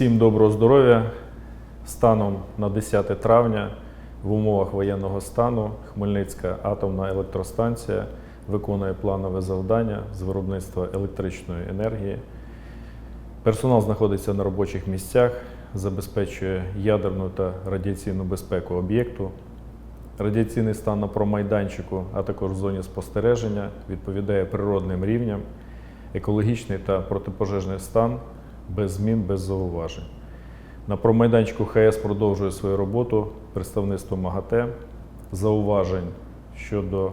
Всім доброго здоров'я. Станом на 10 травня в умовах воєнного стану Хмельницька атомна електростанція виконує планове завдання з виробництва електричної енергії. Персонал знаходиться на робочих місцях, забезпечує ядерну та радіаційну безпеку об'єкту. Радіаційний стан на промайданчику, а також в зоні спостереження відповідає природним рівням, екологічний та протипожежний стан без змін, без зауважень. На промайданчику ХС продовжує свою роботу представництво МАГАТЕ. Зауважень щодо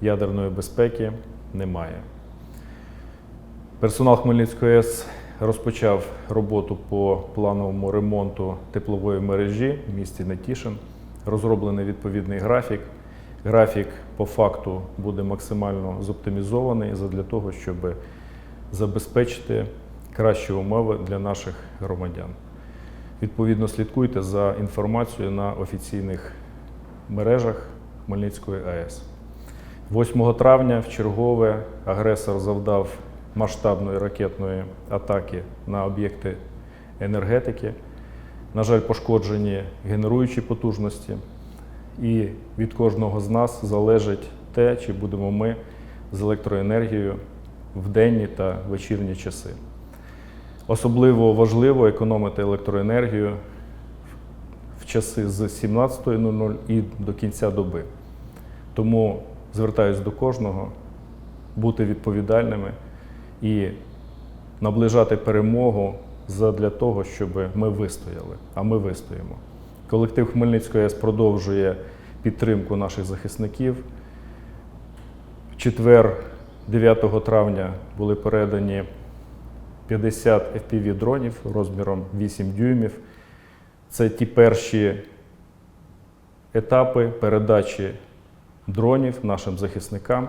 ядерної безпеки немає. Персонал Хмельницької АЕС розпочав роботу по плановому ремонту теплової мережі в місті Нетішин. Розроблений відповідний графік. Графік по факту буде максимально зоптимізований для того, щоб забезпечити кращі умови для наших громадян. Відповідно, слідкуйте за інформацією на офіційних мережах Хмельницької АЕС. 8 травня в чергове агресор завдав масштабної ракетної атаки на об'єкти енергетики. На жаль, пошкоджені генеруючі потужності, і від кожного з нас залежить те, чи будемо ми з електроенергією в денні та вечірні часи. Особливо важливо економити електроенергію в часи з 17.00 і до кінця доби. Тому звертаюся до кожного бути відповідальними і наближати перемогу для того, щоб ми вистояли. А ми вистоїмо. Колектив Хмельницької АЕС продовжує підтримку наших захисників. В четвер, 9 травня, були передані 50 FPV дронів розміром 8 дюймів. Це ті перші етапи передачі дронів нашим захисникам.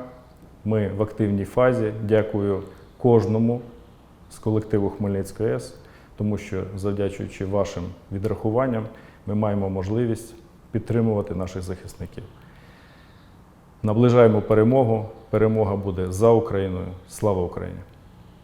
Ми в активній фазі. Дякую кожному з колективу Хмельницької АЕС, тому що, завдячуючи вашим відрахуванням, ми маємо можливість підтримувати наших захисників. Наближаємо перемогу. Перемога буде за Україною. Слава Україні!